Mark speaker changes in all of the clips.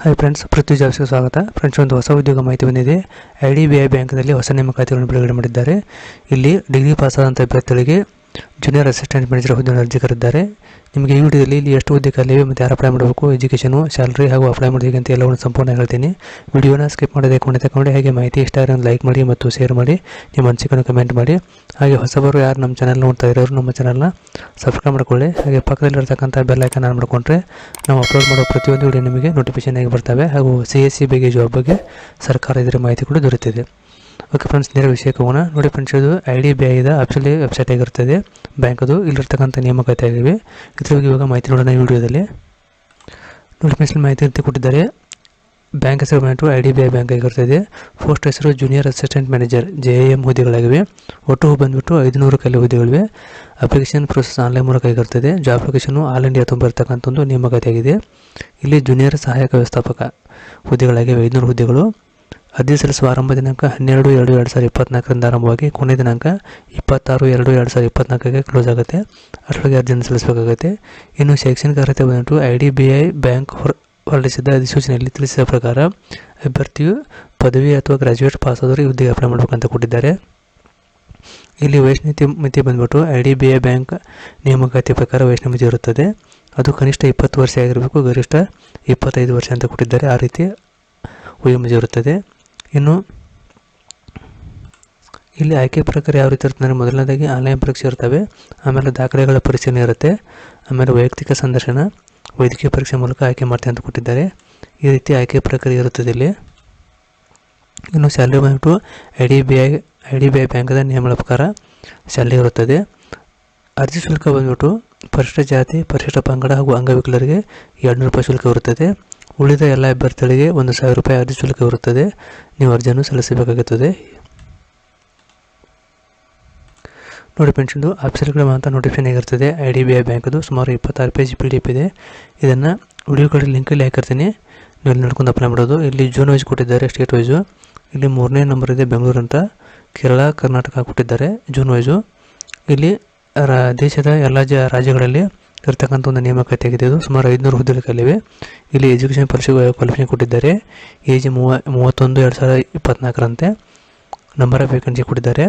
Speaker 1: Hi friends ಪೃಥ್ವಿ ಜಾಬ್ಸ್ಗೆ ಸ್ವಾಗತ. Friends ಒಂದು ಹೊಸ ಉದ್ಯೋಗ ಮಾಹಿತಿ ಬಂದಿದೆ. ಐ ಡಿ ಬಿ ಐ ಬ್ಯಾಂಕ್ನಲ್ಲಿ ಹೊಸ ನೇಮಕಾತಿಗಳನ್ನು ಬಿಡುಗಡೆ ಮಾಡಿದ್ದಾರೆ. ಇಲ್ಲಿ ಡಿಗ್ರಿ ಪಾಸ್ ಆದಂಥ ಅಭ್ಯರ್ಥಿಗಳಿಗೆ ಜೂನಿಯರ್ ಅಸಿಸ್ಟೆಂಟ್ ಮ್ಯಾನೇಜರ್ ಹುದ್ದೆಯನ್ನು ಅರ್ಜಿ ಕರೆದಿದ್ದಾರೆ ನಿಮಗೆ ಈ ವಿಡಿಯೋದಲ್ಲಿ ಇಲ್ಲಿ ಎಷ್ಟು ಹುದ್ದೆ ಕಲಿವೆ ಮತ್ತು ಯಾರು ಅಪ್ಲೈ ಮಾಡಬೇಕು ಎಜುಕೇಷನು ಸ್ಯಾಲ್ರಿ ಹಾಗೂ ಅಪ್ಲೈ ಮಾಡಬೇಕು ಅಂತ ಎಲ್ಲವನ್ನು ಸಂಪೂರ್ಣ ಹೇಳ್ತೀನಿ. ವಿಡಿಯೋನ ಸ್ಕಿಪ್ ಮಾಡದೆ ಕೊಂಡು ತಗೊಂಡು ಹಾಗೆ ಮಾಹಿತಿ ಇಷ್ಟ ಆದರೆ ಲೈಕ್ ಮಾಡಿ ಮತ್ತು ಶೇರ್ ಮಾಡಿ, ನಿಮ್ಮ ಅನಿಸಿಕೆಯನ್ನು ಕಮೆಂಟ್ ಮಾಡಿ. ಹಾಗೆ ಹೊಸಬರು ಯಾರು ನಮ್ಮ ಚಾನಲ್ ನೋಡ್ತಾ ಇರೋರು ನಮ್ಮ ಚಾನಲ್ನ ಸಬ್ಸ್ಕ್ರೈಬ್ ಮಾಡ್ಕೊಳ್ಳಿ. ಹಾಗೆ ಪಕ್ಕದಲ್ಲಿರ್ತಕ್ಕಂಥ ಬೆಲ್ ಐಕನ್ ಆನ್ ಮಾಡಿಕೊಂಡ್ರೆ ನಾವು ಅಪ್ಲೋಡ್ ಮಾಡೋ ಪ್ರತಿಯೊಂದು ವಿಡಿಯೋ ನಿಮಗೆ ನೋಟಿಫಿಕೇಶನ್ ಆಗಿ ಬರ್ತವೆ ಹಾಗೂ ಸಿ ಎಸ್ ಸಿ ಬಗ್ಗೆ ಜಾಬ್ ಬಗ್ಗೆ ಸರ್ಕಾರ ಇದರ ಮಾಹಿತಿ ಕೂಡ ದೊರೆತಿದೆ. ಓಕೆ ಫ್ರೆಂಡ್ಸ್ ನೇರ ವಿಷಯಕ್ಕೆ ಹೋಗೋಣ ನೋಡಿ ಫ್ರೆಂಡ್ಸ್ ಇದು ಐ ಡಿ ಬಿ ಐದ ಆಫೀಸಲ್ಲಿ ವೆಬ್ಸೈಟ್ ಆಗಿರ್ತದೆ ಬ್ಯಾಂಕದು ಇಲ್ಲಿರ್ತಕ್ಕಂಥ ನೇಮಕಾತಿ ಆಗಿವೆ. ಇದ್ರ ಬಗ್ಗೆ ಇವಾಗ ಮಾಹಿತಿ ನೋಡೋಣ ಈ ವಿಡಿಯೋದಲ್ಲಿ. ನೋಡಿ ಫ್ರೆಂಡ್ಸ್ ಮಾಹಿತಿ ಅಂತ ಕೊಟ್ಟಿದ್ದಾರೆ. ಬ್ಯಾಂಕ್ ಹೆಸರು ಬಂದ್ಬಿಟ್ಟು I D B I bank ಆಗಿರ್ತದೆ ಫಸ್ಟ್ ಹೆಸರು junior assistant manager J M ಹುದ್ದೆಗಳಾಗಿವೆ. ಒಟ್ಟು ಬಂದ್ಬಿಟ್ಟು ಐದುನೂರು ಕಲೆ ಹುದ್ದೆಗಳಿವೆ. ಅಪ್ಲಿಕೇಶನ್ ಪ್ರೊಸೆಸ್ ಆನ್ಲೈನ್ ಮೂಲಕ ಆಗಿರ್ತದೆ ಜಾಬ್ ಅಪ್ಲಿಕೇಶನ್ ಆಲ್ ಇಂಡಿಯಾ ತುಂಬ ಇರ್ತಕ್ಕಂಥ ಒಂದು ನೇಮಕಾತಿ ಆಗಿದೆ. ಇಲ್ಲಿ ಜೂನಿಯರ್ ಸಹಾಯಕ ವ್ಯವಸ್ಥಾಪಕ ಹುದ್ದೆಗಳಾಗಿವೆ. ಐದುನೂರು ಹುದ್ದೆಗಳು. ಅರ್ಜಿ ಸಲ್ಲಿಸುವ ಆರಂಭ ದಿನಾಂಕ ಹನ್ನೆರಡು, ಎರಡು ಎರಡು ಸಾವಿರದ ಇಪ್ಪತ್ನಾಲ್ಕರಿಂದ ಆರಂಭವಾಗಿ ಕೊನೆ ದಿನಾಂಕ ಇಪ್ಪತ್ತಾರು, ಎರಡು ಎರಡು ಸಾವಿರದ ಇಪ್ಪತ್ನಾಲ್ಕಕ್ಕೆ ಕ್ಲೋಸ್ ಆಗುತ್ತೆ. ಅಷ್ಟರೊಳಗೆ ಅರ್ಜಿಯನ್ನು ಸಲ್ಲಿಸಬೇಕಾಗುತ್ತೆ. ಇನ್ನು ಶೈಕ್ಷಣಿಕ ಅರ್ಹತೆ ಬಂದ್ಬಿಟ್ಟು I D B I bank ಹೊರ, ಹೊರಡಿಸಿದ ಅಧಿಸೂಚನೆಯಲ್ಲಿ ತಿಳಿಸಿದ ಪ್ರಕಾರ ಅಭ್ಯರ್ಥಿಯು ಪದವಿ ಅಥವಾ ಗ್ರಾಜ್ಯುಯೇಟ್ ಪಾಸ್ ಆದರೂ ಈ ಹುದ್ದೆಗೆ ಅಪ್ಲೈ ಮಾಡಬೇಕಂತ ಕೊಟ್ಟಿದ್ದಾರೆ. ಇಲ್ಲಿ ವೈಷ್ಣತಿ ಮಿತಿ ಬಂದ್ಬಿಟ್ಟು I D B I bank ನೇಮಕಾತಿ ಪ್ರಕಾರ ವಯಸ್ಸಿನ ಮಿತಿ ಇರುತ್ತದೆ. ಅದು ಕನಿಷ್ಠ ಇಪ್ಪತ್ತು ವರ್ಷ ಆಗಿರಬೇಕು, ಗರಿಷ್ಠ ಇಪ್ಪತ್ತೈದು ವರ್ಷ ಅಂತ ಕೊಟ್ಟಿದ್ದಾರೆ. ಆ ರೀತಿ ವಯೋಮಿತಿ ಇರುತ್ತದೆ. ಇನ್ನು ಇಲ್ಲಿ ಆಯ್ಕೆ ಪ್ರಕಾರ ಯಾವ ರೀತಿ ಇರುತ್ತೆ ಅಂದರೆ ಮೊದಲನೇದಾಗಿ ಆನ್ಲೈನ್ ಪರೀಕ್ಷೆ ಇರ್ತವೆ, ಆಮೇಲೆ ದಾಖಲೆಗಳ ಪರಿಶೀಲನೆ ಇರುತ್ತೆ, ಆಮೇಲೆ ವೈಯಕ್ತಿಕ ಸಂದರ್ಶನ, ವೈದ್ಯಕೀಯ ಪರೀಕ್ಷೆ ಮೂಲಕ ಆಯ್ಕೆ ಮಾಡ್ತೀನಿ ಅಂತ ಕೊಟ್ಟಿದ್ದಾರೆ. ಈ ರೀತಿ ಆಯ್ಕೆ ಪ್ರಕ್ರಿಯೆ ಇರುತ್ತದೆ ಇಲ್ಲಿ. ಇನ್ನು ಸ್ಯಾಲ್ರಿ ಬಂದ್ಬಿಟ್ಟು I D B I I D B I ಬ್ಯಾಂಕ್ದ ನಿಯಮಗಳ ಪ್ರಕಾರ ಸ್ಯಾಲ್ರಿ ಇರುತ್ತದೆ. ಅರ್ಜಿ ಶುಲ್ಕ ಬಂದ್ಬಿಟ್ಟು ಪರಿಶಿಷ್ಟ ಜಾತಿ ಪರಿಶಿಷ್ಟ ಪಂಗಡ ಹಾಗೂ ಅಂಗವಿಕಲರಿಗೆ ಎರಡುನೂರು ರೂಪಾಯಿ ಶುಲ್ಕ ಇರುತ್ತದೆ. ಉಳಿದ ಎಲ್ಲ ಅಭ್ಯರ್ಥಿಗಳಿಗೆ ಒಂದು ಸಾವಿರ ರೂಪಾಯಿ ಅರ್ಜಿ ಶುಲ್ಕ ಇರುತ್ತದೆ. ನೀವು ಅರ್ಜಿಯನ್ನು ಸಲ್ಲಿಸಬೇಕಾಗುತ್ತದೆ. ನೋಡಿ ಪೆನ್ಷನ್ದು ಆಫೀಸರ್ಗಳ ಮಾತ್ರ ನೋಟಿಫಿಕೇಶನ್ ಆಗಿರ್ತದೆ ಐ ಡಿ ಬಿ ಐ ಬ್ಯಾಂಕದು ಸುಮಾರು ಇಪ್ಪತ್ತಾರು ಪೇಜ್ ಪಿ ಡಿ ಎಫ್ ಇದೆ. ಇದನ್ನು ವಿಡಿಯೋ ಕಡೆ ಲಿಂಕಲ್ಲಿ ಹಾಕಿರ್ತೀನಿ. ನೀವು ನೋಡ್ಕೊಂಡು ಅಪ್ಲೈ ಮಾಡೋದು. ಇಲ್ಲಿ ಜೂನ್ ವೈಸ್ ಕೊಟ್ಟಿದ್ದಾರೆ ಸ್ಟೇಟ್ ವೈಸು ಇಲ್ಲಿ ಮೂರನೇ ನಂಬರ್ ಇದೆ ಬೆಂಗಳೂರು ಅಂತ. ಕೇರಳ ಕರ್ನಾಟಕ ಕೊಟ್ಟಿದ್ದಾರೆ ಜೂನ್ ವೈಸು ಇಲ್ಲಿ ರಾ, ದೇಶದ ಎಲ್ಲ ಜ, ರಾಜ್ಯಗಳಲ್ಲಿ ಇರ್ತಕ್ಕಂಥ ಒಂದು ನೇಮಕಾತಿ ಆಗಿದೆ ಇದು ಸುಮಾರು ಐದುನೂರು ಹುದ್ದೆಗಳಿವೆ. ಇಲ್ಲಿ ಎಜುಕೇಷನ್ ಪರಿಷತ್ ಕ್ವಾಲಿಫಿಕೇಷನ್ ಕೊಟ್ಟಿದ್ದಾರೆ. ಏಜ್ ಮೂವ, ಮೂವತ್ತೊಂದು, ಎರಡು ಸಾವಿರದ ಇಪ್ಪತ್ನಾಲ್ಕರಂತೆ ನಂಬರ್ ಆಫ್ ವೇಕೆನ್ಸಿ ಕೊಟ್ಟಿದ್ದಾರೆ.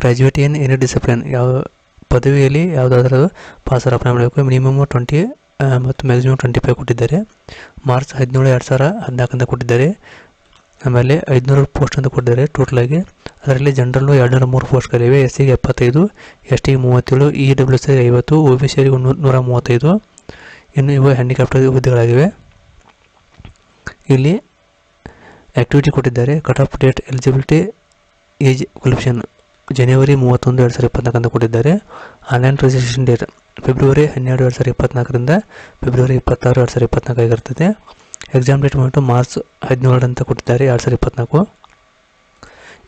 Speaker 1: ಗ್ರ್ಯಾಜುಯೇಟ್ ಏನು ಎನಿ ಡಿಸಿಪ್ಲಿನ್ ಯಾವ ಪದವಿಯಲ್ಲಿ ಯಾವುದಾದ್ರೂ ಪಾಸರ್ ಅಪ್ಲೈ ಮಾಡಬೇಕು. ಮಿನಿಮಮ್ ಟ್ವೆಂಟಿ ಮತ್ತು ಮ್ಯಾಕ್ಸಿಮಮ್ ಟ್ವೆಂಟಿ ಫೈವ್ ಕೊಟ್ಟಿದ್ದಾರೆ. ಮಾರ್ಚ್ ಹದಿನೇಳು, ಎರಡು ಸಾವಿರ ಹದಿನಾಲ್ಕಂತ ಕೊಟ್ಟಿದ್ದಾರೆ. ಆಮೇಲೆ ಐದುನೂರು ಪೋಸ್ಟ್ ಅಂತ ಕೊಟ್ಟಿದ್ದಾರೆ ಟೋಟಲಾಗಿ ಅದರಲ್ಲಿ ಜನರಲ್ಲು ಎರಡುನೂರ ಮೂರು ಪೋಸ್ಟ್ಗಳಿವೆ ಎಸ್ ಸಿಗೆ ಎಪ್ಪತ್ತೈದು ಎಸ್ ಟಿಗೆ ಮೂವತ್ತೇಳು ಇ ಡಬ್ಲ್ಯೂ ಸಿಗೆ ಐವತ್ತು ಒ ಬಿ ಸಿಗೆ ನೂರ ಮೂವತ್ತೈದು. ಇನ್ನು ಇವು ಹ್ಯಾಂಡಿಕ್ಯಾಪ್ಟ್ ಹುದ್ದೆಗಳಾಗಿವೆ. ಇಲ್ಲಿ ಆ್ಯಕ್ಟಿವಿಟಿ ಕೊಟ್ಟಿದ್ದಾರೆ. Cut off date eligibility age qualification ಜನವರಿ ಮೂವತ್ತೊಂದು, ಎರಡು ಸಾವಿರದ ಇಪ್ಪತ್ನಾಲ್ಕು ಅಂತ ಕೊಟ್ಟಿದ್ದಾರೆ. ಆನ್ಲೈನ್ ರಿಜಿಸ್ಟ್ರೇಷನ್ ಡೇಟ್ ಫೆಬ್ರವರಿ ಹನ್ನೆರಡು, ಎರಡು ಸಾವಿರದ ಇಪ್ಪತ್ನಾಲ್ಕರಿಂದ ಫೆಬ್ರವರಿ ಇಪ್ಪತ್ತಾರು, ಎರಡು ಸಾವಿರದ ಇಪ್ಪತ್ನಾಲ್ಕು ಆಗಿರ್ತದೆ. ಎಕ್ಸಾಮ್ ಡೇಟ್ ಬಂದ್ಬಿಟ್ಟು ಮಾರ್ಚ್ ಹದಿನೇಳು ಅಂತ ಕೊಟ್ಟಿದ್ದಾರೆ, ಎರಡು ಸಾವಿರದ ಇಪ್ಪತ್ನಾಲ್ಕು.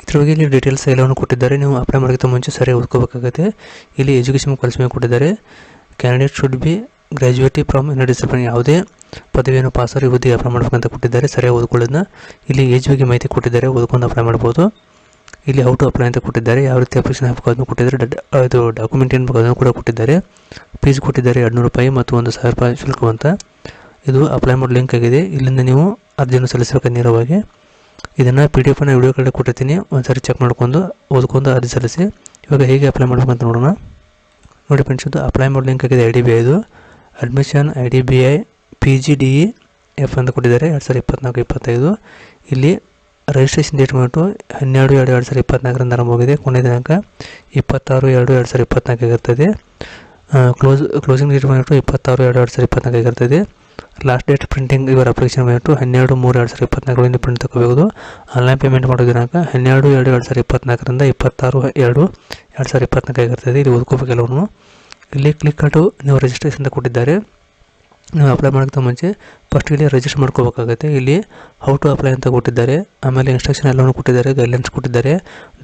Speaker 1: ಇದ್ರೊಳಗೆ ಇಲ್ಲಿ ಡೀಟೇಲ್ಸ್ ಎಲ್ಲವನ್ನು ಕೊಟ್ಟಿದ್ದಾರೆ. ನೀವು ಅಪ್ಲೈ ಮಾಡೋಕ್ಕಿಂತ ಮುಂಚೆ ಸರಿ ಓದ್ಕೋಬೇಕಾಗುತ್ತೆ. ಇಲ್ಲಿ ಎಜುಕೇಷನ್ ಮೇಲೆ ಕೊಟ್ಟಿದ್ದಾರೆ. Candidate should be graduate from ಇನ್ನ ಡಿಸಿಪ್ಲಿನ್ ಯಾವುದೇ ಪದವಿಯನ್ನು ಪಾಸ್ ಈ ಹುದ್ದೆಗೆ ಅಪ್ಲೈ ಮಾಡ್ಬೇಕಂತ ಕೊಟ್ಟಿದ್ದಾರೆ. ಸರಿಯಾಗಿ ಓದ್ಕೊಳ್ಳೋದನ್ನ ಇಲ್ಲಿ ಏಜ್ ಬಗ್ಗೆ ಮಾಹಿತಿ ಕೊಟ್ಟಿದ್ದಾರೆ. ಓದ್ಕೊಂಡು ಅಪ್ಲೈ ಮಾಡ್ಬೋದು. ಇಲ್ಲಿ ಹೌ ಟು ಅಪ್ಲೈ ಅಂತ ಕೊಟ್ಟಿದ್ದಾರೆ. ಯಾವ ರೀತಿ ಅಪ್ಲಿಕೇಶನ್ ಹಾಕಬೇಕು ಅದನ್ನು ಕೊಟ್ಟಿದ್ದಾರೆ ಅದು ಡಾಕ್ಯುಮೆಂಟ್ ಏನು ಬೇಕು ಅದನ್ನು ಕೂಡ ಕೊಟ್ಟಿದ್ದಾರೆ. ಫೀಸ್ ಕೊಟ್ಟಿದ್ದಾರೆ, ಎರಡುನೂರು ರೂಪಾಯಿ ಮತ್ತು ಒಂದು ಸಾವಿರ ರೂಪಾಯಿ ಶುಲ್ಕ ಅಂತ ಇದು ಅಪ್ಲೈ ಮಾಡೋ ಲಿಂಕ್ ಆಗಿದೆ. ಇಲ್ಲಿಂದ ನೀವು ಅರ್ಜಿಯನ್ನು ಸಲ್ಲಿಸಬೇಕು ನೇರವಾಗಿ ಇದನ್ನು ಪಿ ಡಿ ಎಫ್ನ ವಿಡಿಯೋ ಕಡೆ ಕೊಟ್ಟಿರ್ತೀನಿ. ಒಂದ್ಸರಿ ಚೆಕ್ ಮಾಡ್ಕೊಂಡು ಓದ್ಕೊಂಡು ಅರ್ಜಿ ಸಲ್ಲಿಸಿ. ಇವಾಗ ಹೇಗೆ ಅಪ್ಲೈ ಮಾಡ್ಬೇಕಂತ ನೋಡೋಣ. ನೋಡಿ ಫ್ರೆಂಡ್ಸ್ ಇದು ಅಪ್ಲೈ ಮಾಡೋ ಲಿಂಕ್ ಆಗಿದೆ ಐ ಡಿ ಬಿ ಐದು admission I D B I P G D E F ಅಂತ ಕೊಟ್ಟಿದ್ದಾರೆ, ಎರಡು ಸಾವಿರದ ಇಪ್ಪತ್ನಾಲ್ಕು, ಇಪ್ಪತ್ತೈದು. ಇಲ್ಲಿ ರಿಜಿಸ್ಟ್ರೇಷನ್ ಡೇಟ್ ಬಂದ್ಬಿಟ್ಟು ಹನ್ನೆರಡು, ಎರಡು ಎರಡು ಸಾವಿರದ ಇಪ್ಪತ್ನಾಲ್ಕರಿಂದ ಆರಂಭವಾಗಿದೆ ಕೊನೆ ದಿನಾಂಕ ಇಪ್ಪತ್ತಾರು, ಎರಡು ಎರಡು ಸಾವಿರದ ಇಪ್ಪತ್ನಾಲ್ಕು ಆಗಿರ್ತದೆ. ಕ್ಲೋಸ್ ಕ್ಲೋಸಿಂಗ್ ಡೇಟ್ ಬಂದ್ಬಿಟ್ಟು ಇಪ್ಪತ್ತಾರು, ಎರಡು ಎರಡು ಸಾವಿರದ ಇಪ್ಪತ್ನಾಲ್ಕು ಆಗಿರ್ತದೆ. ಲಾಸ್ಟ್ ಡೇಟ್ ಪ್ರಿಂಟಿಂಗ್ ಇವರ ಅಪ್ಲಿಕೇಶನ್ ಬಂದುಬಿಟ್ಟು ಹನ್ನೆರಡು ಮೂರು ಎರಡು ಸಾವಿರದ ಇಪ್ಪತ್ನಾಲ್ಕರಿಂದ ಪ್ರಿಂಟ್ ತಗೋಬೋದು ಆನ್ಲೈನ್ ಪೇಮೆಂಟ್ ಮಾಡೋ ದಿನಾಂಕ ಹನ್ನೆರಡು ಎರಡು ಎರಡು ಸಾವಿರದ ಇಪ್ಪತ್ನಾಲ್ಕರಿಂದ ಇಪ್ಪತ್ತಾರು ಎರಡು ಎರಡು ಸಾವಿರದ ಇಪ್ಪತ್ನಾಲ್ಕಾಗಿರ್ತದೆ ಇದು ಓದ್ಕೋಬೇಕು ಎಲ್ಲವನ್ನು ಇಲ್ಲಿ ಕ್ಲಿಕ್ ಕಟ್ಟು ನೀವು ರಿಜಿಸ್ಟ್ರೇಷನ್ ಕೊಟ್ಟಿದ್ದಾರೆ. ನೀವು ಅಪ್ಲೈ ಮಾಡೋಕ್ಕಿಂತ ಮುಂಚೆ ಫಸ್ಟ್ ಇಲ್ಲಿ ರಿಜಿಸ್ಟರ್ ಮಾಡ್ಕೋಬೇಕಾಗುತ್ತೆ. ಇಲ್ಲಿ ಹೌ ಟು ಅಪ್ಲೈ ಅಂತ ಕೊಟ್ಟಿದ್ದಾರೆ. ಆಮೇಲೆ ಇನ್ಸ್ಟ್ರಕ್ಷನ್ ಎಲ್ಲವನ್ನು ಕೊಟ್ಟಿದ್ದಾರೆ. ಗೈಡ್ಲೈನ್ಸ್ ಕೊಟ್ಟಿದ್ದಾರೆ.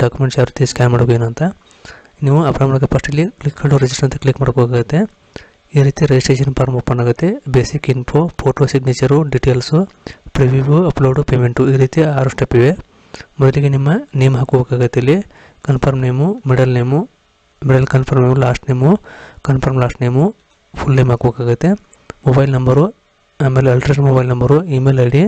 Speaker 1: ಡಾಕ್ಯುಮೆಂಟ್ಸ್ ಯಾವ ರೀತಿ ಸ್ಕ್ಯಾನ್ ಮಾಡಬೇಕು ಏನಂತ ನೀವು ಅಪ್ಲೈ ಮಾಡೋಕ್ಕೆ ಫಸ್ಟ್ ಇಲ್ಲಿ ಕ್ಲಿಕ್ ಮಾಡಿ ರಿಜಿಸ್ಟರ್ ಅಂತ ಕ್ಲಿಕ್ ಮಾಡ್ಕೋಬೇಕಾಗುತ್ತೆ. ಈ ರೀತಿ ರಿಜಿಸ್ಟ್ರೇಷನ್ ಫಾರ್ಮ್ ಓಪನ್ ಆಗುತ್ತೆ. Basic info photo signature details preview upload payment ಈ ರೀತಿ ಆರು ಸ್ಟೆಪ್ ಇವೆ. ಮೊದಲಿಗೆ ನಿಮ್ಮ ನೇಮ್ ಹಾಕೋಬೇಕಾಗತ್ತೆ ಇಲ್ಲಿ. Confirm name middle name middle confirm name last name confirm last name full name ಹಾಕಬೇಕಾಗುತ್ತೆ. ಮೊಬೈಲ್ ನಂಬರು ಆಮೇಲೆ alternate mobile number email I D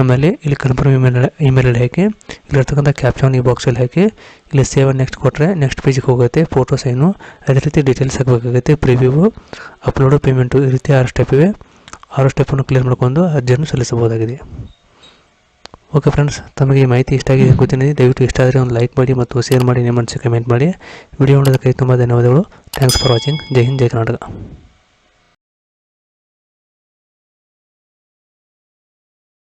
Speaker 1: ಆಮೇಲೆ ಇಲ್ಲಿ ಕನ್ಫರ್ಮ್ ಇಮೇಲ್ ಇಮೇಲಲ್ಲಿ ಹಾಕಿ ಇಲ್ಲಿರ್ತಕ್ಕಂಥ ಕ್ಯಾಪ್ಷನ್ ಈ ಬಾಕ್ಸಲ್ಲಿ ಹಾಕಿ, ಇಲ್ಲಿ ಸೇವ್ ನೆಕ್ಸ್ಟ್ ಕೊಟ್ಟರೆ ನೆಕ್ಸ್ಟ್ ಪೇಜಿಗೆ ಹೋಗುತ್ತೆ ಫೋಟೋ ಸೈನು ಅದೇ ರೀತಿ ಡೀಟೇಲ್ಸ್ ಹಾಕಬೇಕಾಗುತ್ತೆ ಪ್ರಿವ್ಯೂ ಅಪ್ಲೋಡು ಪೇಮೆಂಟು ಈ ರೀತಿ ಆರು ಸ್ಟೆಪ್ ಇವೆ. ಆರು ಸ್ಟೆಪ್ಪನ್ನು ಕ್ಲಿಯರ್ ಮಾಡ್ಕೊಂಡು ಅರ್ಜಿಯನ್ನು ಸಲ್ಲಿಸಬಹುದಾಗಿದೆ. ಓಕೆ ಫ್ರೆಂಡ್ಸ್ ತಮಗೆ ಈ ಮಾಹಿತಿ ಇಷ್ಟ ಆಗಿದೆ ಗೊತ್ತಿನಿ ದಯವಿಟ್ಟು ಇಷ್ಟ ಆದರೆ ಒಂದು ಲೈಕ್ ಮಾಡಿ ಮತ್ತು ಶೇರ್ ಮಾಡಿ, ನಿಮ್ಮ ಮನಸ್ಸಿಗೆ ಕಮೆಂಟ್ ಮಾಡಿ. ವಿಡಿಯೋ ನೋಡೋದಕ್ಕೆ ತುಂಬ ಧನ್ಯವಾದಗಳು. ಥ್ಯಾಂಕ್ಸ್ ಫಾರ್ ವಾಚಿಂಗ್ ಜೈ ಹಿಂದ್, ಜೈ ಕರ್ನಾಟಕ.